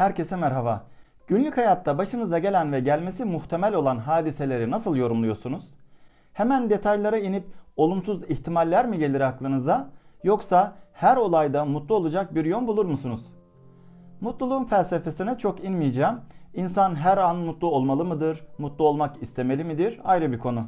Herkese merhaba. Günlük hayatta başınıza gelen ve gelmesi muhtemel olan hadiseleri nasıl yorumluyorsunuz? Hemen detaylara inip olumsuz ihtimaller mi gelir aklınıza? Yoksa her olayda mutlu olacak bir yön bulur musunuz? Mutluluğun felsefesine çok inmeyeceğim. İnsan her an mutlu olmalı mıdır? Mutlu olmak istemeli midir? Ayrı bir konu.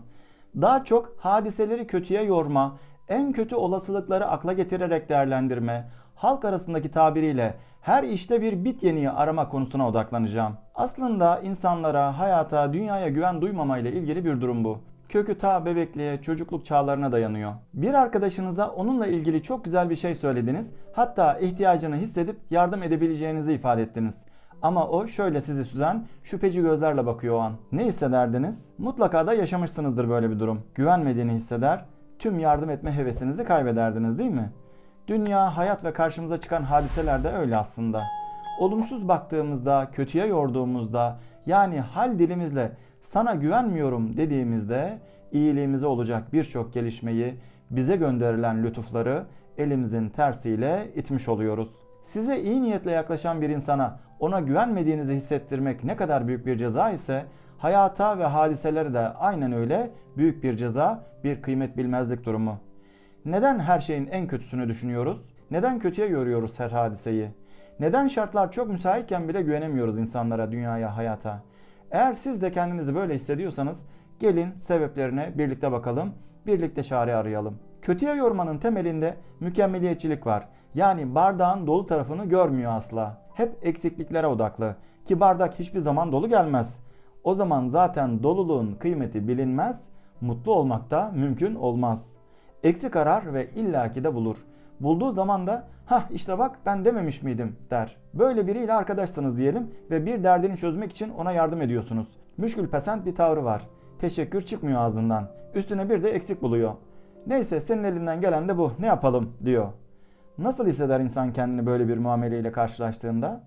Daha çok hadiseleri kötüye yorma, en kötü olasılıkları akla getirerek değerlendirme, halk arasındaki tabiriyle her işte bir bit yeniği arama konusuna odaklanacağım. Aslında insanlara, hayata, dünyaya güven duymamayla ilgili bir durum bu. Kökü ta bebekliğe, çocukluk çağlarına dayanıyor. Bir arkadaşınıza onunla ilgili çok güzel bir şey söylediniz. Hatta ihtiyacını hissedip yardım edebileceğinizi ifade ettiniz. Ama o şöyle sizi süzen, şüpheci gözlerle bakıyor o an. Ne hissederdiniz? Mutlaka da yaşamışsınızdır böyle bir durum. Güvenmediğini hisseder, tüm yardım etme hevesinizi kaybederdiniz değil mi? Dünya, hayat ve karşımıza çıkan hadiseler de öyle aslında. Olumsuz baktığımızda, kötüye yorduğumuzda, yani hal dilimizle sana güvenmiyorum dediğimizde iyiliğimize olacak birçok gelişmeyi, bize gönderilen lütufları elimizin tersiyle itmiş oluyoruz. Size iyi niyetle yaklaşan bir insana ona güvenmediğinizi hissettirmek ne kadar büyük bir ceza ise hayata ve hadiselere de aynen öyle büyük bir ceza, bir kıymet bilmezlik durumu. Neden her şeyin en kötüsünü düşünüyoruz? Neden kötüye yoruyoruz her hadiseyi? Neden şartlar çok müsaitken bile güvenemiyoruz insanlara, dünyaya, hayata? Eğer siz de kendinizi böyle hissediyorsanız gelin sebeplerine birlikte bakalım, birlikte çare arayalım. Kötüye yormanın temelinde mükemmeliyetçilik var. Yani bardağın dolu tarafını görmüyor asla. Hep eksikliklere odaklı ki bardak hiçbir zaman dolu gelmez. O zaman zaten doluluğun kıymeti bilinmez, mutlu olmak da mümkün olmaz. Eksik arar ve illaki de bulur. Bulduğu zaman da ha işte bak ben dememiş miydim der. Böyle biriyle arkadaşsınız diyelim ve bir derdini çözmek için ona yardım ediyorsunuz. Müşkül pesent bir tavrı var. Teşekkür çıkmıyor ağzından. Üstüne bir de eksik buluyor. Neyse senin elinden gelen de bu ne yapalım diyor. Nasıl hisseder insan kendini böyle bir muameleyle karşılaştığında?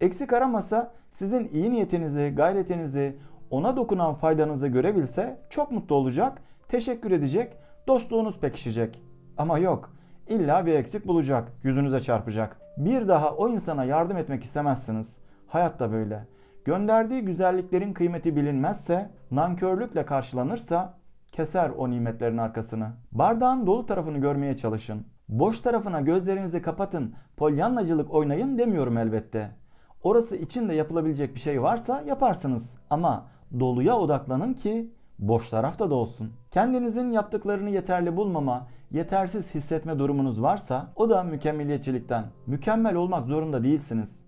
Eksik aramasa sizin iyi niyetinizi, gayretinizi, ona dokunan faydanızı görebilse çok mutlu olacak, teşekkür edecek, dostluğunuz pekişecek. Ama yok. İlla bir eksik bulacak, yüzünüze çarpacak. Bir daha o insana yardım etmek istemezsiniz. Hayat da böyle. Gönderdiği güzelliklerin kıymeti bilinmezse, nankörlükle karşılanırsa keser o nimetlerin arkasını. Bardağın dolu tarafını görmeye çalışın. Boş tarafına gözlerinizi kapatın, polyanlacılık oynayın demiyorum elbette. Orası için de yapılabilecek bir şey varsa yaparsınız. Ama doluya odaklanın ki boş tarafta da olsun. Kendinizin yaptıklarını yeterli bulmama, yetersiz hissetme durumunuz varsa o da mükemmeliyetçilikten. Mükemmel olmak zorunda değilsiniz.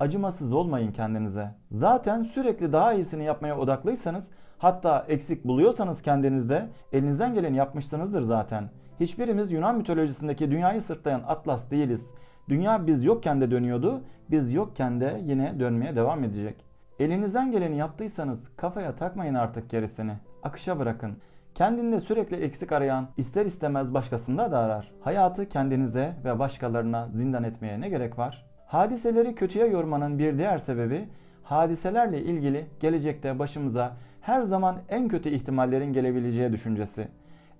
Acımasız olmayın kendinize. Zaten sürekli daha iyisini yapmaya odaklıysanız, hatta eksik buluyorsanız kendinizde elinizden geleni yapmışsınızdır zaten. Hiçbirimiz Yunan mitolojisindeki dünyayı sırtlayan Atlas değiliz. Dünya biz yokken de dönüyordu, biz yokken de yine dönmeye devam edecek. Elinizden geleni yaptıysanız kafaya takmayın artık gerisini. Akışa bırakın. Kendinde sürekli eksik arayan ister istemez başkasında da arar. Hayatı kendinize ve başkalarına zindan etmeye ne gerek var? Hadiseleri kötüye yormanın bir diğer sebebi hadiselerle ilgili gelecekte başımıza her zaman en kötü ihtimallerin gelebileceği düşüncesi.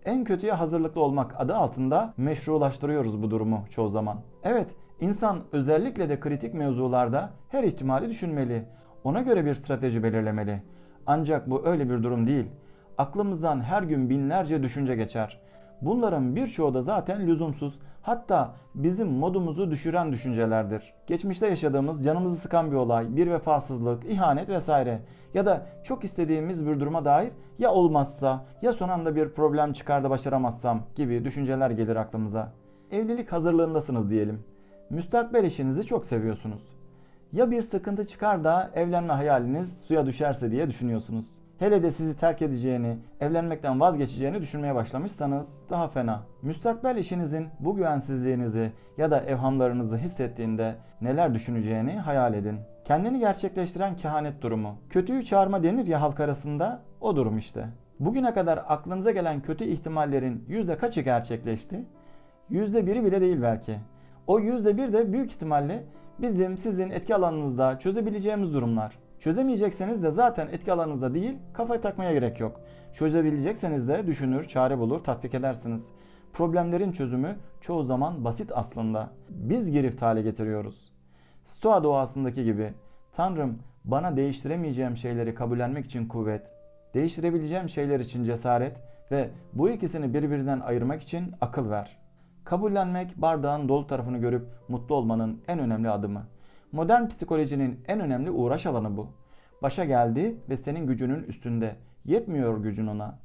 En kötüye hazırlıklı olmak adı altında meşrulaştırıyoruz bu durumu çoğu zaman. Evet, insan özellikle de kritik mevzularda her ihtimali düşünmeli. Ona göre bir strateji belirlemeli. Ancak bu öyle bir durum değil. Aklımızdan her gün binlerce düşünce geçer. Bunların birçoğu da zaten lüzumsuz, hatta bizim modumuzu düşüren düşüncelerdir. Geçmişte yaşadığımız canımızı sıkan bir olay, bir vefasızlık, ihanet vesaire ya da çok istediğimiz bir duruma dair ya olmazsa ya son anda bir problem çıkar da başaramazsam gibi düşünceler gelir aklımıza. Evlilik hazırlığındasınız diyelim. Müstakbel eşinizi çok seviyorsunuz. Ya bir sıkıntı çıkar da evlenme hayaliniz suya düşerse diye düşünüyorsunuz. Hele de sizi terk edeceğini, evlenmekten vazgeçeceğini düşünmeye başlamışsanız daha fena. Müstakbel eşinizin bu güvensizliğinizi ya da evhamlarınızı hissettiğinde neler düşüneceğini hayal edin. Kendini gerçekleştiren kehanet durumu. Kötüyü çağırma denir ya halk arasında o durum işte. Bugüne kadar aklınıza gelen kötü ihtimallerin yüzde kaçı gerçekleşti? Yüzde biri bile değil belki. O yüzde bir de büyük ihtimalle bizim sizin etki alanınızda çözebileceğimiz durumlar. Çözemeyecekseniz de zaten etki alanınızda değil, kafaya takmaya gerek yok. Çözebilecekseniz de düşünür, çare bulur, tatbik edersiniz. Problemlerin çözümü çoğu zaman basit aslında. Biz girift hale getiriyoruz. Stoa doğasındaki gibi Tanrım bana değiştiremeyeceğim şeyleri kabullenmek için kuvvet, değiştirebileceğim şeyler için cesaret ve bu ikisini birbirinden ayırmak için akıl ver. Kabullenmek bardağın dolu tarafını görüp mutlu olmanın en önemli adımı. Modern psikolojinin en önemli uğraş alanı bu. Başa geldi ve senin gücünün üstünde. Yetmiyor gücün ona.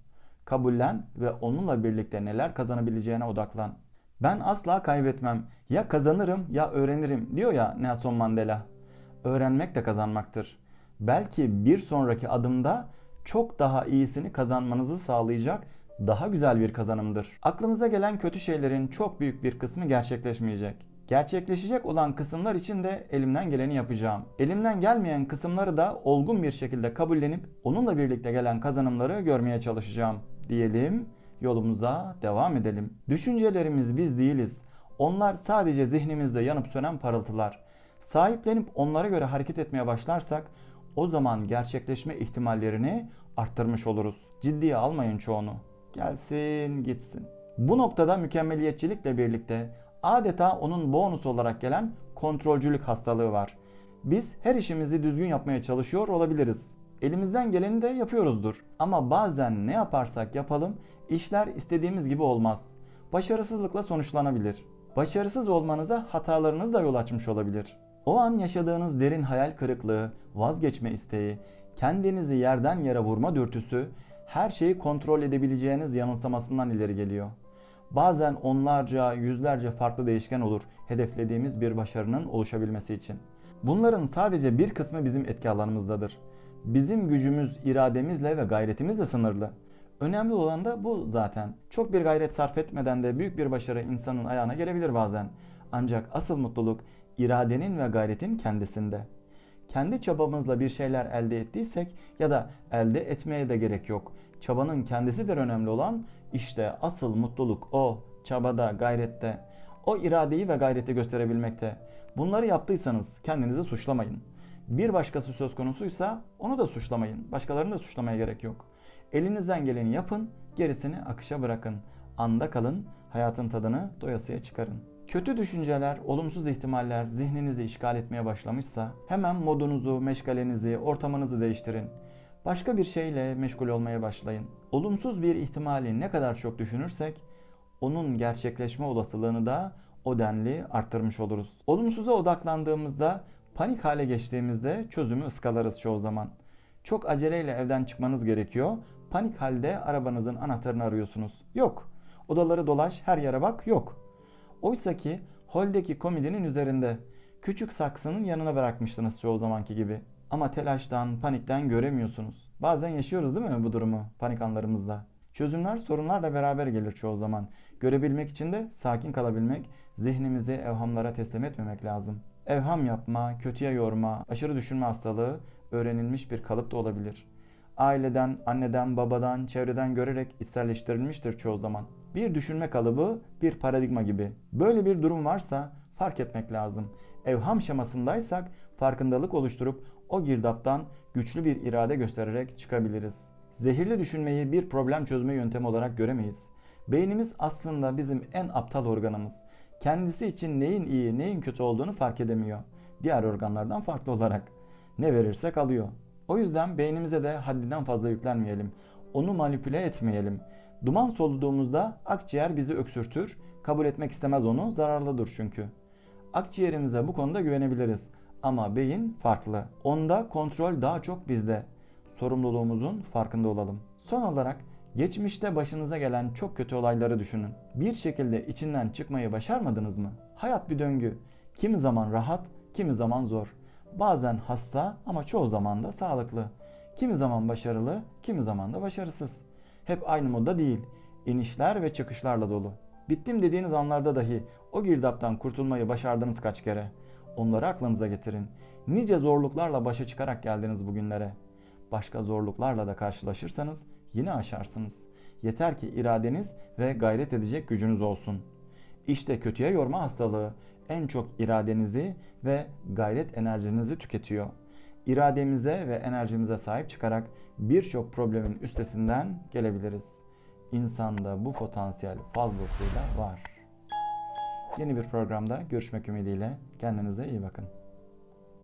Kabullen ve onunla birlikte neler kazanabileceğine odaklan. Ben asla kaybetmem. Ya kazanırım ya öğrenirim diyor ya Nelson Mandela. Öğrenmek de kazanmaktır. Belki bir sonraki adımda çok daha iyisini kazanmanızı sağlayacak daha güzel bir kazanımdır. Aklımıza gelen kötü şeylerin çok büyük bir kısmı gerçekleşmeyecek. Gerçekleşecek olan kısımlar için de elimden geleni yapacağım. Elimden gelmeyen kısımları da olgun bir şekilde kabullenip onunla birlikte gelen kazanımları görmeye çalışacağım diyelim. Yolumuza devam edelim. Düşüncelerimiz biz değiliz. Onlar sadece zihnimizde yanıp sönen parıltılar. Sahiplenip onlara göre hareket etmeye başlarsak o zaman gerçekleşme ihtimallerini arttırmış oluruz. Ciddiye almayın çoğunu. Gelsin gitsin. Bu noktada mükemmeliyetçilikle birlikte adeta onun bonus olarak gelen kontrolcülük hastalığı var. Biz her işimizi düzgün yapmaya çalışıyor olabiliriz. Elimizden geleni de yapıyoruzdur. Ama bazen ne yaparsak yapalım işler istediğimiz gibi olmaz. Başarısızlıkla sonuçlanabilir. Başarısız olmanıza hatalarınız da yol açmış olabilir. O an yaşadığınız derin hayal kırıklığı, vazgeçme isteği, kendinizi yerden yere vurma dürtüsü her şeyi kontrol edebileceğiniz yanılsamasından ileri geliyor. Bazen onlarca, yüzlerce farklı değişken olur hedeflediğimiz bir başarının oluşabilmesi için. Bunların sadece bir kısmı bizim etki alanımızdadır. Bizim gücümüz irademizle ve gayretimizle sınırlı. Önemli olan da bu zaten. Çok bir gayret sarf etmeden de büyük bir başarı insanın ayağına gelebilir bazen. Ancak asıl mutluluk iradenin ve gayretin kendisinde. Kendi çabamızla bir şeyler elde ettiysek ya da elde etmeye de gerek yok. Çabanın kendisidir önemli olan. İşte asıl mutluluk o. Çabada, gayrette. O iradeyi ve gayreti gösterebilmekte. Bunları yaptıysanız kendinizi suçlamayın. Bir başkası söz konusuysa onu da suçlamayın. Başkalarını da suçlamaya gerek yok. Elinizden geleni yapın, gerisini akışa bırakın. Anda kalın, hayatın tadını doyasıya çıkarın. Kötü düşünceler, olumsuz ihtimaller zihninizi işgal etmeye başlamışsa hemen modunuzu, meşgalenizi, ortamınızı değiştirin. Başka bir şeyle meşgul olmaya başlayın. Olumsuz bir ihtimali ne kadar çok düşünürsek onun gerçekleşme olasılığını da o denli arttırmış oluruz. Olumsuza odaklandığımızda, panik hale geçtiğimizde çözümü ıskalarız çoğu zaman. Çok aceleyle evden çıkmanız gerekiyor. Panik halde arabanızın anahtarını arıyorsunuz. Yok. Odaları dolaş, her yere bak. Yok. Oysa ki holdeki komedinin üzerinde küçük saksının yanına bırakmıştınız çoğu zamanki gibi. Ama telaştan, panikten göremiyorsunuz. Bazen yaşıyoruz değil mi bu durumu panik anlarımızda? Çözümler sorunlarla beraber gelir çoğu zaman. Görebilmek için de sakin kalabilmek, zihnimizi evhamlara teslim etmemek lazım. Evham yapma, kötüye yorma, aşırı düşünme hastalığı öğrenilmiş bir kalıp da olabilir. Aileden, anneden, babadan, çevreden görerek içselleştirilmiştir çoğu zaman. Bir düşünme kalıbı, bir paradigma gibi. Böyle bir durum varsa fark etmek lazım. Evham şemasındaysak farkındalık oluşturup o girdaptan güçlü bir irade göstererek çıkabiliriz. Zehirli düşünmeyi bir problem çözme yöntemi olarak göremeyiz. Beynimiz aslında bizim en aptal organımız. Kendisi için neyin iyi, neyin kötü olduğunu fark edemiyor. Diğer organlardan farklı olarak. Ne verirsek alıyor. O yüzden beynimize de haddinden fazla yüklenmeyelim. Onu manipüle etmeyelim. Duman soluduğumuzda akciğer bizi öksürtür. Kabul etmek istemez onu, zararlıdır çünkü. Akciğerimize bu konuda güvenebiliriz. Ama beyin farklı. Onda kontrol daha çok bizde. Sorumluluğumuzun farkında olalım. Son olarak geçmişte başınıza gelen çok kötü olayları düşünün. Bir şekilde içinden çıkmayı başarmadınız mı? Hayat bir döngü. Kimi zaman rahat, kimi zaman zor. Bazen hasta ama çoğu zaman da sağlıklı. Kimi zaman başarılı, kimi zaman da başarısız. Hep aynı modda değil. İnişler ve çıkışlarla dolu. Bittim dediğiniz anlarda dahi o girdaptan kurtulmayı başardınız kaç kere. Onları aklınıza getirin. Nice zorluklarla başa çıkarak geldiniz bugünlere. Başka zorluklarla da karşılaşırsanız yine aşarsınız. Yeter ki iradeniz ve gayret edecek gücünüz olsun. İşte kötüye yorma hastalığı en çok iradenizi ve gayret enerjinizi tüketiyor. İrademize ve enerjimize sahip çıkarak birçok problemin üstesinden gelebiliriz. İnsanda bu potansiyel fazlasıyla var. Yeni bir programda görüşmek ümidiyle kendinize iyi bakın.